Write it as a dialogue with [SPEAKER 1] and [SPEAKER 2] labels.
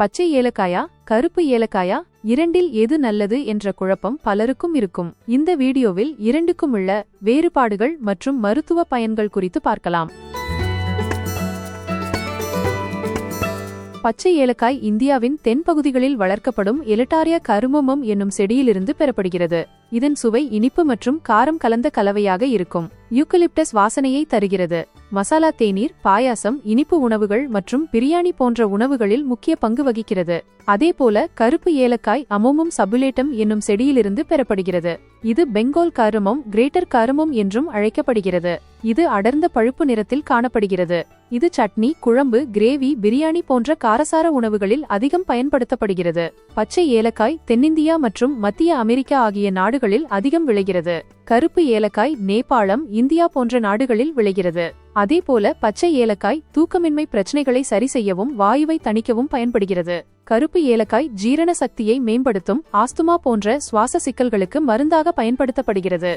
[SPEAKER 1] பச்சை ஏலக்காயா கருப்பு ஏலக்காயா இரண்டில் எது நல்லது என்ற குழப்பம் பலருக்கும் இருக்கும். இந்த வீடியோவில் இரண்டுக்கும் உள்ள வேறுபாடுகள் மற்றும் மருத்துவ பயன்கள் குறித்து பார்க்கலாம். பச்சை ஏலக்காய் இந்தியாவின் தென்பகுதிகளில் வளர்க்கப்படும் எலட்டாரியா கருமமம் என்னும் செடியிலிருந்து பெறப்படுகிறது. இதன் சுவை இனிப்பு மற்றும் காரம் கலந்த கலவையாக இருக்கும். யூக்கலிப்டஸ் வாசனையை தருகிறது. மசாலா தேநீர் பாயாசம் இனிப்பு உணவுகள் மற்றும் பிரியாணி போன்ற உணவுகளில் முக்கிய பங்கு வகிக்கிறது. அதேபோல கருப்பு ஏலக்காய் அமோமும் சபுலேட்டம் என்னும் செடியிலிருந்து பெறப்படுகிறது. இது பெங்கால் கருமம் கிரேட்டர் கருமம் என்றும் அழைக்கப்படுகிறது. இது அடர்ந்த பழுப்பு நிறத்தில் காணப்படுகிறது. இது சட்னி குழம்பு கிரேவி பிரியாணி போன்ற காரசார உணவுகளில் அதிகம் பயன்படுத்தப்படுகிறது. பச்சை ஏலக்காய் தென்னிந்தியா மற்றும் மத்திய அமெரிக்கா ஆகிய நாடு நாடுகளில் அதிகம் விளைகிறது. கருப்பு ஏலக்காய் நேபாளம் இந்தியா போன்ற நாடுகளில் விளைகிறது. அதேபோல பச்சை ஏலக்காய் தூக்கமின்மை பிரச்சனைகளை சரி செய்யவும் வாயுவை தணிக்கவும் பயன்படுகிறது. கருப்பு ஏலக்காய் ஜீரண சக்தியை மேம்படுத்தும் ஆஸ்துமா போன்ற சுவாச சிக்கல்களுக்கு மருந்தாக பயன்படுத்தப்படுகிறது.